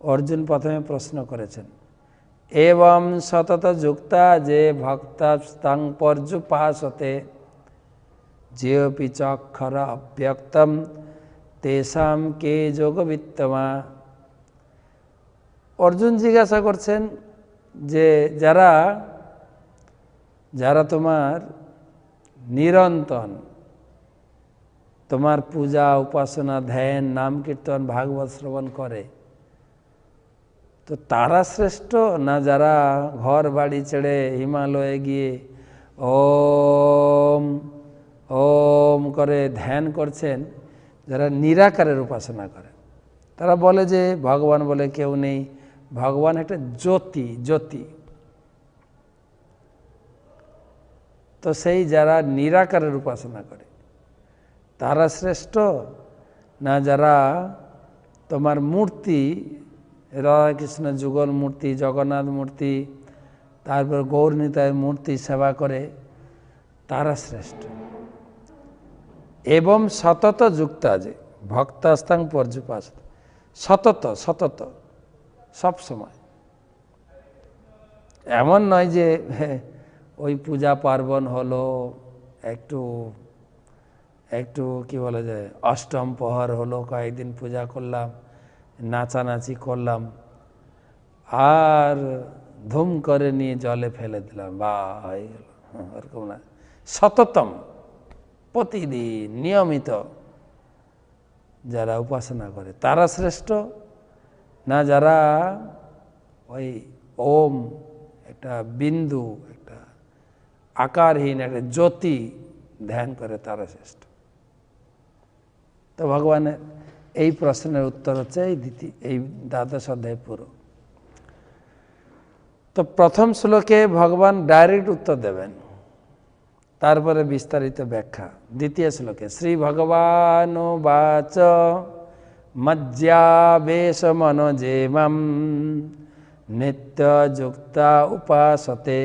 অর্জুন প্রথমে প্রশ্ন করেছেন এবং সতত যুক্তা যে ভক্তাস্তাং পর্যুপাসতে যেপি চক্ষর অব্যক্তম তেসাম কে যোগবিত্তমা? অর্জুন জিজ্ঞাসা করছেন যে, যারা যারা তোমার নিরন্তন, তোমার পূজা, উপাসনা, ধ্যান, নাম কীর্তন, ভাগবত শ্রবণ করে তো তারা শ্রেষ্ঠ না যারা ঘর বাড়ি ছেড়ে হিমালয়ে গিয়ে ওম ওম করে ধ্যান করছেন, যারা নিরাকারের উপাসনা করে তারা বলে যে ভগবান বলে কেউ নেই। ভগবান একটা জ্যোতি জ্যোতি। তো সেই যারা নিরাকারের উপাসনা করে, তারা শ্রেষ্ঠ না যারা তোমার মূর্তি রাধাকৃষ্ণ যুগল মূর্তি, জগন্নাথ মূর্তি, তারপর গৌরনীতায় মূর্তি সেবা করে তারা শ্রেষ্ঠ। এবং সতত যুক্ত আছে ভক্তাস্তাং পর্যুপাস সতত সতত, সব সময়। এমন নয় যে, ওই পূজা পার্বণ হলো একটু একটু কি বলা যায় অষ্টম প্রহর হলো, কয়েকদিন পূজা করলাম। নাচানাচি করলাম। আর ধুম করে নিয়ে জলে ফেলে দিলাম। বা হয়ে গেল না। সততম, প্রতিদিন নিয়মিত যারা উপাসনা করে, তারা শ্রেষ্ঠ না যারা ওই ওম, একটা বিন্দু, একটা আকারহীন, একটা জ্যোতি ধ্যান করে তারা শ্রেষ্ঠ। তো ভগবানের এই প্রশ্নের উত্তর হচ্ছে এই দ্বিতীয় এই দ্বাদশ অধ্যায় পুরো। তো প্রথম শ্লোকে ভগবান ডাইরেক্ট উত্তর দেবেন। তারপরে বিস্তারিত ব্যাখ্যা। দ্বিতীয় শ্লোকে, শ্রী ভগবান বাচ মজ্জাবেশ মনোজেমম নিত্য যুক্তা উপাসতে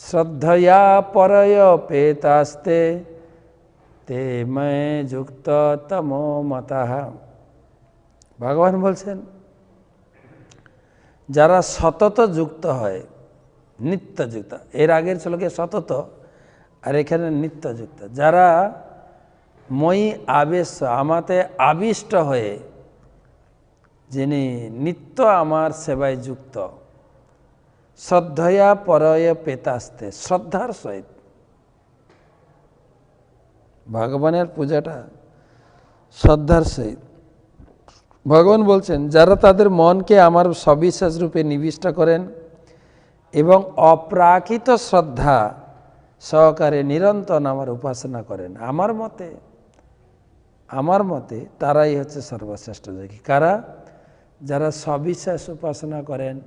শ্রদ্ধয়া পরয় পেতাস্তে তে ময় যুক্ত তমো মতাহ ভগবান বলছেন যারা সতত যুক্ত হয়, নিত্য যুক্ত। এর আগের শ্লোকে সতত, আর এখানে নিত্য যুক্ত। যারা মই আবেশ আমাতে আবিষ্ট হয়ে, যিনি নিত্য আমার সেবায় যুক্ত, শ্রদ্ধয়া পরয় পেতাস্তে, শ্রদ্ধার সহিত। ভগবানের পূজাটা শ্রদ্ধার সহিত। ভগবান বলছেন, যারা তাদের মনকে আমার সবিশেষ রূপে নিবিষ্ট করেন এবং অপ্রাকৃত শ্রদ্ধা সহকারে নিরন্তর আমার উপাসনা করেন, আমার মতে আমার মতে তারাই হচ্ছে সর্বশ্রেষ্ঠ যোগী কারা? যারা সবিশেষ উপাসনা করেন,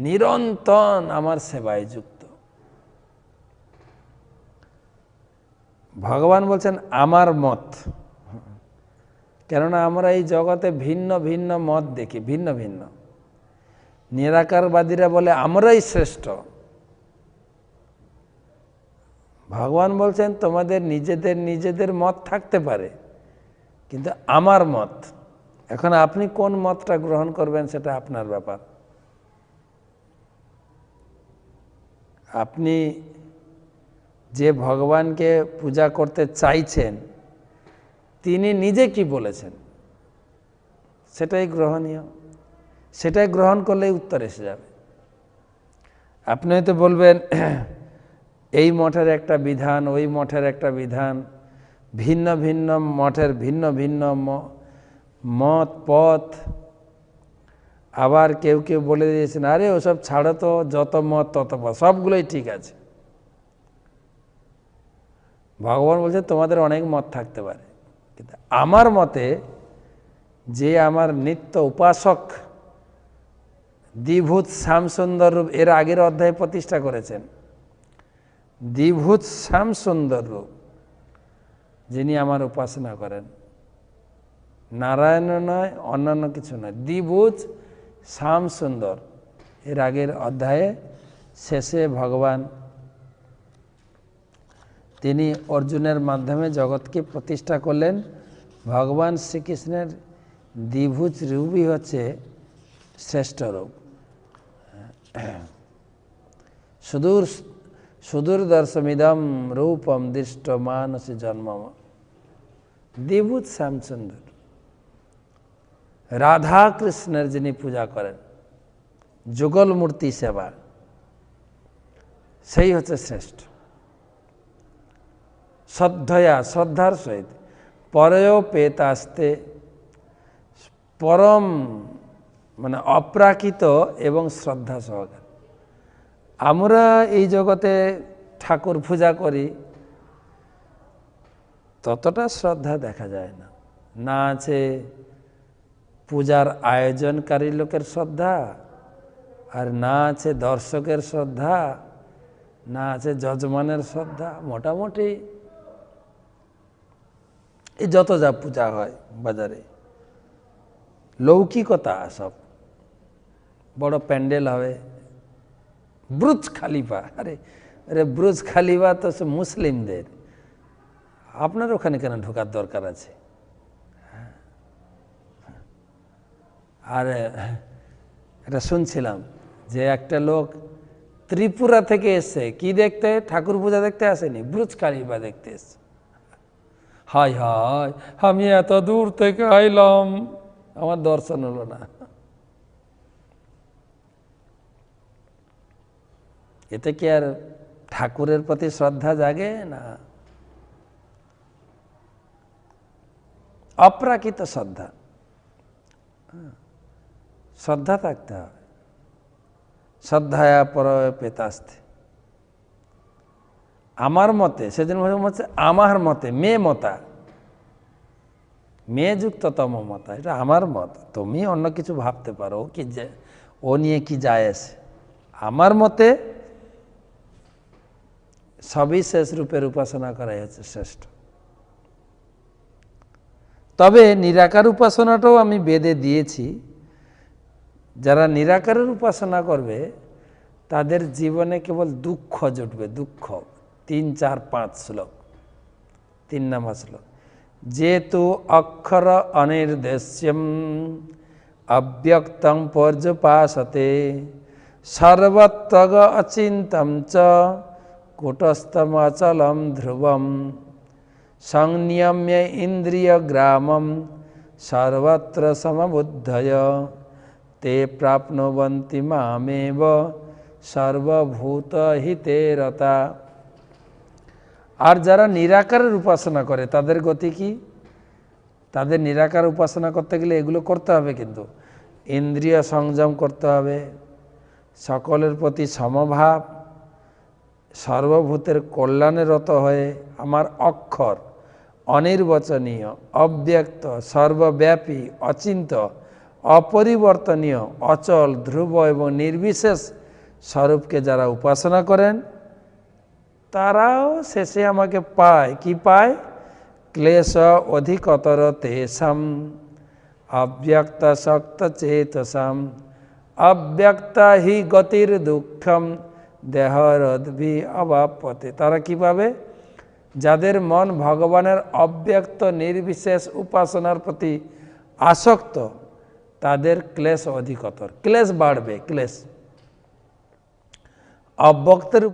নিরন্তর আমার সেবায় যুক্ত। ভগবান বলছেন, আমার মত। কেননা আমরা এই জগতে ভিন্ন ভিন্ন মত দেখি, ভিন্ন ভিন্ন। নিরাকারবাদীরা বলে, আমরাই শ্রেষ্ঠ। ভগবান বলছেন, তোমাদের নিজেদের নিজেদের মত থাকতে পারে, কিন্তু আমার মত। এখন আপনি কোন মতটা গ্রহণ করবেন সেটা আপনার ব্যাপার। আপনি যে ভগবানকে পূজা করতে চাইছেন, তিনি নিজে কি বলেছেন? সেটাই গ্রহণীয়। সেটাই গ্রহণ করলেই উত্তর এসে যাবে। আপনি হয়তো বলবেন, এই মঠের একটা বিধান, ওই মঠের একটা বিধান, ভিন্ন ভিন্ন মঠের ভিন্ন ভিন্ন মত, পথ। আবার কেউ কেউ বলে দিয়েছেন, আরে ওসব ছাড়ো তো, যত মত তত পথ, সবগুলোই ঠিক আছে। ভগবান বলছে, তোমাদের অনেক মত থাকতে পারে। কিন্তু আমার মতে, যে আমার নিত্য উপাসক দ্বিভূত শ্যামসুন্দর রূপ এর আগের অধ্যায়ে প্রতিষ্ঠা করেছেন। দ্বিভূত শ্যামসুন্দর রূপ যিনি আমার উপাসনা করেন। নারায়ণ নয়, অন্যান্য কিছু নয়। দ্বিভূত শ্যাম সুন্দর এর আগের অধ্যায়ে শেষে ভগবান তিনি অর্জুনের মাধ্যমে জগৎকে প্রতিষ্ঠা করলেন। ভগবান শ্রীকৃষ্ণের দ্বিভুজ রূপই হচ্ছে শ্রেষ্ঠ রূপ। সুদূর সুদূর দর্শমিদম রূপম দৃষ্ট মানসী জন্ম দ্বিভূত শ্যামচন্দ্র রাধা কৃষ্ণের যিনি পূজা করেন যুগল মূর্তি সেবা, সেই হচ্ছে শ্রেষ্ঠ। শ্রদ্ধয়া, শ্রদ্ধার সহিত। পরেও পেত আসতে পরম মানে অপ্রাকৃত এবং শ্রদ্ধা সহকারে। আমরা এই জগতে ঠাকুর পূজা করি, ততটা শ্রদ্ধা দেখা যায় না। না আছে পূজার আয়োজনকারী লোকের শ্রদ্ধা, আর না আছে দর্শকের শ্রদ্ধা, না আছে যজমানের শ্রদ্ধা। মোটামুটি এই যত যা পূজা হয় বাজারে, লৌকিকতা সব। বড় প্যান্ডেল হবে, ব্রুজ খালিফা। আরে আরে ব্রুজ খালিফা তো সে মুসলিমদের। আপনার ওখানে কেন ঢোকার দরকার আছে? আর, এটা শুনছিলাম যে একটা লোক ত্রিপুরা থেকে এসছে। কি দেখতে? ঠাকুর পূজা দেখতে আসেনি? ব্রুজ খালিফা দেখতে এসছে। হাই হাই, আমি এত দূর থেকে আইলাম। আমার দর্শন হলো না। এতে কি আর ঠাকুরের প্রতি শ্রদ্ধা জাগে না? অপ্রাকৃত শ্রদ্ধা। শ্রদ্ধা থাকতে হবে। শ্রদ্ধায়া পর পেতাস্তে। আমার মতে, সেদিন হচ্ছে আমার মতে, মেয়ে মতা। মেয়ে যুক্ততম মতা, এটা আমার মত। তুমি অন্য কিছু ভাবতে পারো, কি যে ও নিয়ে কি যায় আসে আমার মতে, সবই শেষ রূপের উপাসনা করাই হচ্ছে শ্রেষ্ঠ। তবে নিরাকার উপাসনাটাও আমি বেদে দিয়েছি। যারা নিরাকারের উপাসনা করবে, তাদের জীবনে কেবল দুঃখ জুটবে, দুঃখ। तीन चार पाँच श्लोक। तीन नंबर श्लोक। जे तो अक्षर अनिर्देश्यम अव्यक्तम पर्यपाशते सर्वत्रग अचिंतम च कुटस्थम अचलम ध्रुवम संयम्य इंद्रिय ग्रामम सर्वत्र समबुद्धय, ते प्राप्नुवन्ति मामेव सर्वभूतहिते रता আর যারা নিরাকারের উপাসনা করে, তাদের গতি কি? তাদের নিরাকার উপাসনা করতে গেলে এগুলো করতে হবে কিন্তু। ইন্দ্রিয় সংযম করতে হবে, সকলের প্রতি সমভাব, সর্বভূতের কল্যাণে রত হয়ে আমার অক্ষর অনির্বচনীয়, অব্যক্ত, সর্বব্যাপী, অচিন্ত, অপরিবর্তনীয়, অচল, ধ্রুব এবং নির্বিশেষ স্বরূপকে যারা উপাসনা করেন তারাও শেষে আমাকে পায়। কি পায়? ক্লেশ অধিকতর তেষাম। অব্যক্ত শক্ত চেতসাম। অব্যক্ত হি গতির দুঃখম। দেহরদ্ভি অবাপতে। তারা কি পাবে? যাদের মন ভগবানের অব্যক্ত নির্বিশেষ উপাসনার প্রতি আসক্ত, তাদের ক্লেশ অধিকতর। ক্লেশ বাড়বে, ক্লেশ। অব্যক্তের